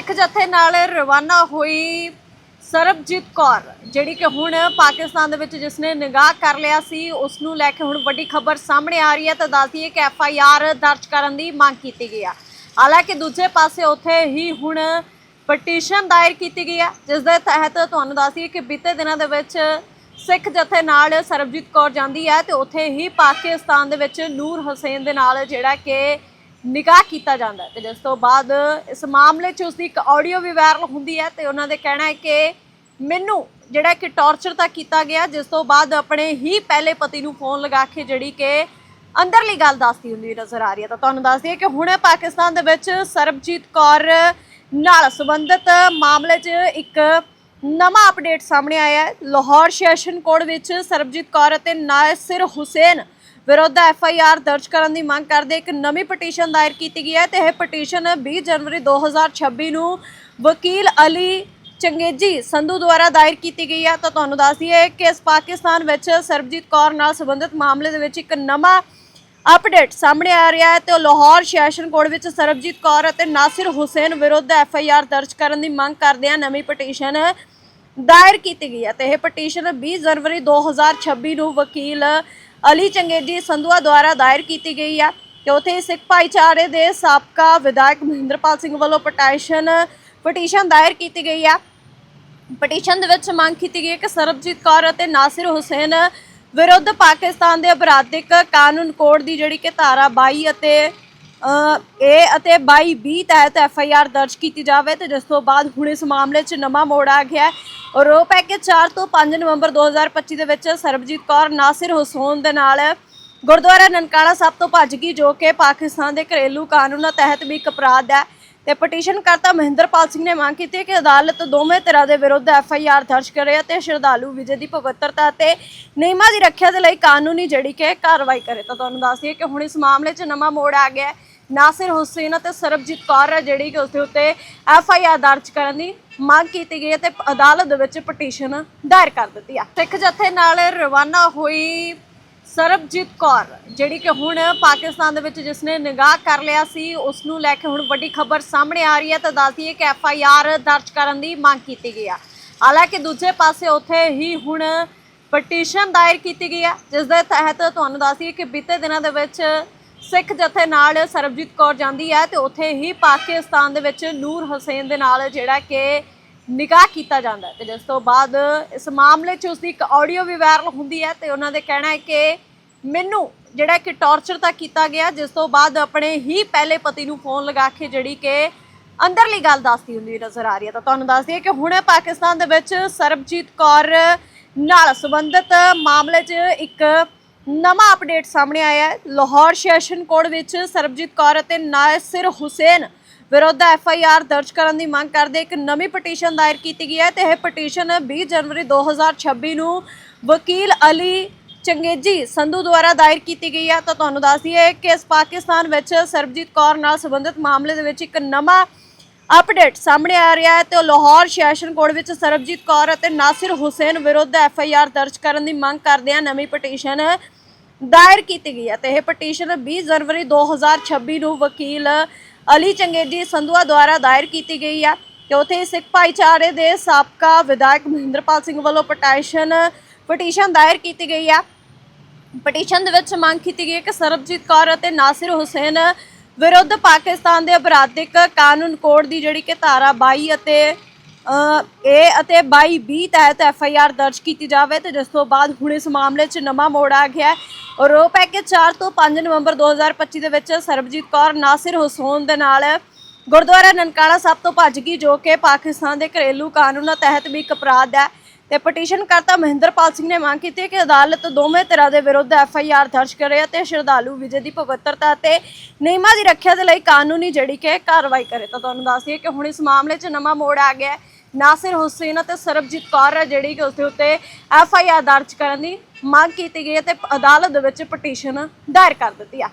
ਸਿੱਖ ਜਥੇ ਨਾਲ ਰਵਾਨਾ ਹੋਈ ਸਰਬਜੀਤ ਕੌਰ, ਜਿਹੜੀ ਕਿ ਹੁਣ ਪਾਕਿਸਤਾਨ ਦੇ ਵਿੱਚ ਜਿਸ ਨੇ ਨਿਗਾਹ ਕਰ ਲਿਆ ਸੀ ਉਸ ਨੂੰ ਲੈ ਕੇ ਹੁਣ ਵੱਡੀ ਖਬਰ ਸਾਹਮਣੇ ਆ ਰਹੀ ਹੈ ਤਾਂ ਦੱਸਦੀ ਹੈ ਕਿ ਐਫ ਆਈ ਆਰ ਦਰਜ ਕਰਨ ਦੀ ਮੰਗ ਕੀਤੀ ਗਈ ਆ। ਹਾਲਾਂਕਿ ਦੂਜੇ ਪਾਸੇ ਉੱਥੇ ਹੀ ਹੁਣ ਪਟੀਸ਼ਨ ਦਾਇਰ ਕੀਤੀ ਗਈ ਹੈ ਜਿਸ ਦੇ ਤਹਿਤ ਤੁਹਾਨੂੰ ਦੱਸਦੀ ਹੈ ਕਿ ਬੀਤੇ ਦਿਨਾਂ ਦੇ ਵਿੱਚ ਸਿੱਖ ਜਥੇ ਨਾਲ ਸਰਬਜੀਤ ਕੌਰ ਜਾਂਦੀ ਹੈ ਤੇ ਉੱਥੇ ਹੀ ਪਾਕਿਸਤਾਨ ਦੇ ਵਿੱਚ ਨੂਰ ਹੁਸੈਨ ਦੇ ਨਾਲ ਜਿਹੜਾ ਕਿ ਨਿਕਾਹ ਕੀਤਾ ਜਾਂਦਾ ਹੈ ਤੇ ਜਿਸ ਤੋਂ ਬਾਅਦ ਇਸ ਮਾਮਲੇ 'ਚ ਉਸਦੀ ਇੱਕ ਆਡੀਓ ਵੀ ਵਾਇਰਲ ਹੁੰਦੀ ਹੈ ਤੇ ਉਹਨਾਂ ਦੇ ਕਹਿਣਾ ਹੈ ਕਿ ਮੈਨੂੰ ਜਿਹੜਾ ਕਿ ਟੌਰਚਰ ਤਾਂ ਕੀਤਾ ਗਿਆ, ਜਿਸ ਤੋਂ ਬਾਅਦ ਆਪਣੇ ਹੀ ਪਹਿਲੇ ਪਤੀ ਨੂੰ ਫੋਨ ਲਗਾ ਕੇ ਜਿਹੜੀ ਕਿ ਅੰਦਰਲੀ ਗੱਲ ਦੱਸਦੀ ਹੁੰਦੀ ਨਜ਼ਰ ਆ ਰਹੀ ਹੈ। ਤਾਂ ਤੁਹਾਨੂੰ ਦੱਸਦੀ ਹੈ ਕਿ ਹੁਣੇ ਪਾਕਿਸਤਾਨ ਦੇ ਵਿੱਚ ਸਰਬਜੀਤ ਕੌਰ ਨਾਲ ਸੰਬੰਧਿਤ ਮਾਮਲੇ 'ਚ ਇੱਕ ਨਵਾਂ ਅਪਡੇਟ ਸਾਹਮਣੇ ਆਇਆ ਹੈ। ਲਾਹੌਰ ਸੈਸ਼ਨ ਕੋਰਟ ਵਿੱਚ ਸਰਬਜੀਤ ਕੌਰ ਅਤੇ ਨਾਸਿਰ ਹੁਸੈਨ ਵਿਰੁੱਧ ਐਫ ਆਈ ਆਰ ਦਰਜ ਕਰਨ ਦੀ ਮੰਗ ਕਰਦੇ ਇੱਕ ਨਵੀਂ ਪਟੀਸ਼ਨ ਦਾਇਰ ਕੀਤੀ ਗਈ ਹੈ ਤੇ ਇਹ ਪਟੀਸ਼ਨ 20 ਜਨਵਰੀ 2026 ਨੂੰ ਵਕੀਲ ਅਲੀ ਚੰਗੇਜੀ ਸੰਧੂ ਦੁਆਰਾ ਦਾਇਰ ਕੀਤੀ ਗਈ ਹੈ। ਤਾਂ ਤੁਹਾਨੂੰ ਦੱਸ ਦਈਏ ਕਿ ਇਸ ਪਾਕਿਸਤਾਨ ਵਿੱਚ ਸਰਬਜੀਤ ਕੌਰ ਨਾਲ ਸੰਬੰਧਿਤ ਮਾਮਲੇ ਦੇ ਵਿੱਚ ਇੱਕ ਨਵਾਂ ਅਪਡੇਟ ਸਾਹਮਣੇ ਆ ਰਿਹਾ ਹੈ ਤੇ ਉਹ ਲਾਹੌਰ ਸੈਸ਼ਨ ਕੋਰਟ ਵਿੱਚ ਸਰਬਜੀਤ ਕੌਰ ਅਤੇ ਨਾਸਿਰ ਹੁਸੈਨ ਵਿਰੁੱਧ ਐਫ ਆਈ ਆਰ ਦਰਜ ਕਰਨ ਦੀ ਮੰਗ ਕਰਦੇ ਆ। ਨਵੀਂ ਪਟੀਸ਼ਨ ਦਾਇਰ ਕੀਤੀ ਗਈ ਹੈ ਤੇ ਇਹ ਪਟੀਸ਼ਨ 20 ਜਨਵਰੀ 2026 ਨੂੰ ਵਕੀਲ ਅਲੀ ਚੰਗੇਜੀ ਸੰਧੂਆ ਦੁਆਰਾ ਦਾਇਰ ਕੀਤੀ ਗਈ ਹੈ ਤੇ ਉਥੇ ਸਿੱਖ ਭਾਈਚਾਰੇ ਦੇ ਸਾਬਕਾ ਵਿਧਾਇਕ ਮਹਿੰਦਰਪਾਲ ਸਿੰਘ ਵੱਲੋਂ ਪਟੀਸ਼ਨ ਪਟੀਸ਼ਨ ਦਾਇਰ ਕੀਤੀ ਗਈ ਹੈ ਪਟੀਸ਼ਨ ਦੇ ਵਿੱਚ ਮੰਗ ਕੀਤੀ ਗਈ ਹੈ ਕਿ ਸਰਬਜੀਤ ਕੌਰ ਅਤੇ ਨਾਸਿਰ ਹੁਸੈਨ ਵਿਰੁੱਧ ਪਾਕਿਸਤਾਨ ਦੇ ਅਪਰਾਧਿਕ ਕਾਨੂੰਨ ਕੋਡ ਦੀ ਜਿਹੜੀ ਕਿ ਧਾਰਾ 22 ਅਤੇ ਏ ਅਤੇ 22 ਬੀ ਤਹਿਤ ਐਫ ਆਈ ਆਰ ਦਰਜ ਕੀਤੀ ਜਾਵੇ ਤੇ ਜਿਸ ਤੋਂ ਬਾਅਦ ਹੁਣ ਇਸ ਮਾਮਲੇ 'ਚ ਨਵਾਂ ਮੋੜ ਆ ਗਿਆ ਹੈ। ਆਰੋਪ ਹੈ ਕਿ 4 ਤੋਂ 5 ਨਵੰਬਰ 2025 ਦੇ ਵਿੱਚ ਸਰਬਜੀਤ ਕੌਰ ਨਾਸਿਰ ਹੁਸੈਨ ਦੇ ਨਾਲ ਗੁਰਦੁਆਰਾ ਨਨਕਾਣਾ ਸਾਹਿਬ ਤੋਂ ਭੱਜ ਗਈ, ਜੋ ਕਿ ਪਾਕਿਸਤਾਨ ਦੇ ਘਰੇਲੂ ਕਾਨੂੰਨਾਂ ਤਹਿਤ ਵੀ ਇੱਕ ਅਪਰਾਧ ਹੈ। ਤੇ ਪਟੀਸ਼ਨ ਕਰਤਾ ਮਹਿੰਦਰਪਾਲ ਸਿੰਘ ਨੇ ਮੰਗ ਕੀਤੀ ਕਿ ਅਦਾਲਤ ਦੋਵੇਂ ਤਰ੍ਹਾਂ ਦੇ ਵਿਰੁੱਧ ਐਫ ਆਈ ਆਰ ਦਰਜ ਕਰੇ ਅਤੇ ਸ਼ਰਧਾਲੂ ਵਿਜੇ ਦੀ ਪਵਿੱਤਰਤਾ ਤੇ ਨਿਯਮਾਂ ਦੀ ਰੱਖਿਆ ਦੇ ਲਈ ਕਾਨੂੰਨੀ ਜਿਹੜੀ ਕਿ ਕਾਰਵਾਈ ਕਰੇ। ਤਾਂ ਤੁਹਾਨੂੰ ਦੱਸ ਦਈਏ ਕਿ ਹੁਣ ਇਸ ਮਾਮਲੇ 'ਚ ਨਵਾਂ ਮੋੜ ਆ ਗਿਆ ਹੈ। ਨਾਸਿਰ ਹੁਸੈਨ ਅਤੇ ਸਰਬਜੀਤ ਕੌਰ ਹੈ ਜਿਹੜੀ ਕਿ ਉਸ ਦੇ ਉੱਤੇ ਐਫ ਆਈ ਆਰ ਦਰਜ ਕਰਨ ਦੀ ਮੰਗ ਕੀਤੀ ਗਈ ਹੈ ਤੇ ਅਦਾਲਤ ਦੇ ਵਿੱਚ ਪਟੀਸ਼ਨ ਦਾਇਰ ਕਰ ਦਿੱਤੀ ਆ। ਸਿੱਖ ਜਥੇ ਨਾਲ ਰਵਾਨਾ ਹੋਈ ਸਰਬਜੀਤ ਕੌਰ, ਜਿਹੜੀ ਕਿ ਹੁਣ ਪਾਕਿਸਤਾਨ ਦੇ ਵਿੱਚ ਜਿਸ ਨੇ ਨਿਗਾਹ ਕਰ ਲਿਆ ਸੀ ਉਸ ਨੂੰ ਲੈ ਕੇ ਹੁਣ ਵੱਡੀ ਖਬਰ ਸਾਹਮਣੇ ਆ ਰਹੀ ਹੈ ਤਾਂ ਦੱਸਦੀ ਹੈ ਕਿ ਐਫ ਆਈ ਆਰ ਦਰਜ ਕਰਨ ਦੀ ਮੰਗ ਕੀਤੀ ਗਈ ਆ। ਹਾਲਾਂਕਿ ਦੂਜੇ ਪਾਸੇ ਉੱਥੇ ਹੀ ਹੁਣ ਪਟੀਸ਼ਨ ਦਾਇਰ ਕੀਤੀ ਗਈ ਹੈ ਜਿਸ ਦੇ ਤਹਿਤ ਤੁਹਾਨੂੰ ਦੱਸਦੀ ਕਿ ਬੀਤੇ ਦਿਨਾਂ ਦੇ ਵਿੱਚ ਸਿੱਖ ਜਥੇ ਨਾਲ ਸਰਬਜੀਤ ਕੌਰ ਜਾਂਦੀ ਹੈ ਤੇ ਉੱਥੇ ਹੀ ਪਾਕਿਸਤਾਨ ਦੇ ਵਿੱਚ ਨੂਰ ਹੁਸੈਨ ਦੇ ਨਾਲ ਜਿਹੜਾ ਕਿ ਨਿਕਾਹ ਕੀਤਾ ਜਾਂਦਾ ਹੈ। ਤੇ ਜਿਸ ਤੋਂ ਬਾਅਦ ਇਸ ਮਾਮਲੇ 'ਚ ਉਸਦੀ ਇੱਕ ਆਡੀਓ ਵੀ ਵਾਇਰਲ ਹੁੰਦੀ ਹੈ ਤੇ ਉਹਨਾਂ ਦੇ ਕਹਿਣਾ ਹੈ ਕਿ ਮੈਨੂੰ ਜਿਹੜਾ ਕਿ ਟੌਰਚਰ ਤਾਂ ਕੀਤਾ ਗਿਆ, ਜਿਸ ਤੋਂ ਬਾਅਦ ਆਪਣੇ ਹੀ ਪਹਿਲੇ ਪਤੀ ਨੂੰ ਫੋਨ ਲਗਾ ਕੇ ਜਿਹੜੀ ਕਿ ਅੰਦਰਲੀ ਗੱਲ ਦੱਸਦੀ ਹੁੰਦੀ ਨਜ਼ਰ ਆ ਰਹੀ ਹੈ। ਤਾਂ ਤੁਹਾਨੂੰ ਦੱਸਦੀ ਹੈ ਕਿ ਹੁਣੇ ਪਾਕਿਸਤਾਨ ਦੇ ਵਿੱਚ ਸਰਬਜੀਤ ਕੌਰ ਨਾਲ ਸੰਬੰਧਿਤ ਮਾਮਲੇ 'ਚ ਇੱਕ ਨਵਾਂ ਅਪਡੇਟ ਸਾਹਮਣੇ ਆਇਆ ਹੈ। ਲਾਹੌਰ ਸੈਸ਼ਨ ਕੋਰਟ ਵਿੱਚ ਸਰਬਜੀਤ ਕੌਰ ਅਤੇ ਨਾਸਿਰ ਹੁਸੈਨ ਵਿਰੁੱਧ ਐਫ ਆਈ ਆਰ ਦਰਜ ਕਰਨ ਦੀ ਮੰਗ ਕਰਦੇ ਇੱਕ ਨਵੀਂ ਪਟੀਸ਼ਨ ਦਾਇਰ ਕੀਤੀ ਗਈ ਹੈ ਤੇ ਇਹ ਪਟੀਸ਼ਨ 20 ਜਨਵਰੀ 2026 ਨੂੰ ਵਕੀਲ ਅਲੀ ਚੰਗੇਜੀ ਸੰਧੂ ਦੁਆਰਾ ਦਾਇਰ ਕੀਤੀ ਗਈ ਹੈ। ਤਾਂ ਤੁਹਾਨੂੰ ਦੱਸ ਦਈਏ ਕਿ ਇਸ ਪਾਕਿਸਤਾਨ ਵਿੱਚ ਸਰਬਜੀਤ ਕੌਰ ਨਾਲ ਸੰਬੰਧਿਤ ਮਾਮਲੇ ਦੇ ਵਿੱਚ ਇੱਕ ਨਵਾਂ ਅਪਡੇਟ ਸਾਹਮਣੇ ਆ ਰਿਹਾ ਹੈ ਤੇ ਉਹ ਲਾਹੌਰ ਸੈਸ਼ਨ ਕੋਰਟ ਵਿੱਚ ਸਰਬਜੀਤ ਕੌਰ ਅਤੇ ਨਾਸਿਰ ਹੁਸੈਨ ਵਿਰੁੱਧ ਐਫ ਆਈ ਆਰ ਦਰਜ ਕਰਨ ਦੀ ਮੰਗ ਕਰਦੇ ਆ। ਨਵੀਂ ਪਟੀਸ਼ਨ ਦਾਇਰ ਕੀਤੀ ਗਈ ਹੈ ਤੇ ਇਹ ਪਟੀਸ਼ਨ 20 ਜਨਵਰੀ 2026 ਨੂੰ ਵਕੀਲ ਅਲੀ ਚੰਗੇਜੀ ਸੰਧੂਆ ਦੁਆਰਾ ਦਾਇਰ ਕੀਤੀ ਗਈ ਹੈ ਤੇ ਉਥੇ ਸਿੱਖ ਭਾਈਚਾਰੇ ਦੇ ਸਾਬਕਾ ਵਿਧਾਇਕ ਮਹਿੰਦਰਪਾਲ ਸਿੰਘ ਵੱਲੋਂ ਪਟੀਸ਼ਨ ਪਟੀਸ਼ਨ ਦਾਇਰ ਕੀਤੀ ਗਈ ਹੈ ਪਟੀਸ਼ਨ ਦੇ ਵਿੱਚ ਮੰਗ ਕੀਤੀ ਗਈ ਹੈ ਕਿ ਸਰਬਜੀਤ ਕੌਰ ਅਤੇ ਨਾਸਿਰ ਹੁਸੈਨ ਵਿਰੁੱਧ ਪਾਕਿਸਤਾਨ ਦੇ ਅਪਰਾਧਿਕ ਕਾਨੂੰਨ ਕੋਡ ਦੀ ਜਿਹੜੀ ਕਿ ਧਾਰਾ 22 ਅਤੇ ਏ ਅਤੇ 22 ਬੀ ਤਹਿਤ ਐਫ ਆਈ ਆਰ ਦਰਜ ਕੀਤੀ ਜਾਵੇ ਤੇ ਜਿਸ ਤੋਂ ਬਾਅਦ ਹੁਣ ਇਸ ਮਾਮਲੇ 'ਚ ਨਵਾਂ ਮੋੜ ਆ ਗਿਆ ਆਰੋਪ ਹੈ ਕਿ 4 ਤੋਂ 5 ਨਵੰਬਰ 2025 ਦੇ ਵਿੱਚ ਸਰਬਜੀਤ ਕੌਰ ਨਾਸਿਰ ਹੁਸੈਨ ਦੇ ਨਾਲ ਗੁਰਦੁਆਰਾ ਨਨਕਾਣਾ ਸਾਹਿਬ ਤੋਂ ਭੱਜ ਗਈ, ਜੋ ਕਿ ਪਾਕਿਸਤਾਨ ਦੇ ਘਰੇਲੂ ਕਾਨੂੰਨਾਂ ਤਹਿਤ ਵੀ ਇੱਕ ਅਪਰਾਧ ਹੈ। ਤੇ ਪਟੀਸ਼ਨ ਕਰਤਾ ਮਹਿੰਦਰਪਾਲ ਸਿੰਘ ਨੇ ਮੰਗ ਕੀਤੀ ਹੈ ਕਿ ਅਦਾਲਤ ਦੋਵੇਂ ਤਰ੍ਹਾਂ ਦੇ ਵਿਰੁੱਧ ਐਫ ਆਈ ਆਰ ਦਰਜ ਕਰੇ ਅਤੇ ਸ਼ਰਧਾਲੂ ਵਿਜੇ ਦੀ ਪਵਿੱਤਰਤਾ ਤੇ ਨਿਯਮਾਂ ਦੀ ਰੱਖਿਆ ਦੇ ਲਈ ਕਾਨੂੰਨੀ ਜਿਹੜੀ ਕਿ ਕਾਰਵਾਈ ਕਰੇ। ਤਾਂ ਤੁਹਾਨੂੰ ਦੱਸ ਦਈਏ ਕਿ ਹੁਣ ਇਸ ਮਾਮਲੇ 'ਚ ਨਵਾਂ ਮੋੜ ਆ ਗਿਆ ਹੈ। ਨਾਸਿਰ ਹੁਸੈਨ ਅਤੇ ਸਰਬਜੀਤ ਕੌਰ ਹੈ ਜਿਹੜੀ ਕਿ ਉਸ ਦੇ ਉੱਤੇ ਐਫ ਆਈ ਆਰ ਦਰਜ ਕਰਨ ਦੀ ਮੰਗ ਕੀਤੀ ਗਈ ਹੈ ਤੇ ਅਦਾਲਤ ਦੇ ਵਿੱਚ ਪਟੀਸ਼ਨ ਦਾਇਰ ਕਰ ਦਿੱਤੀ ਆ।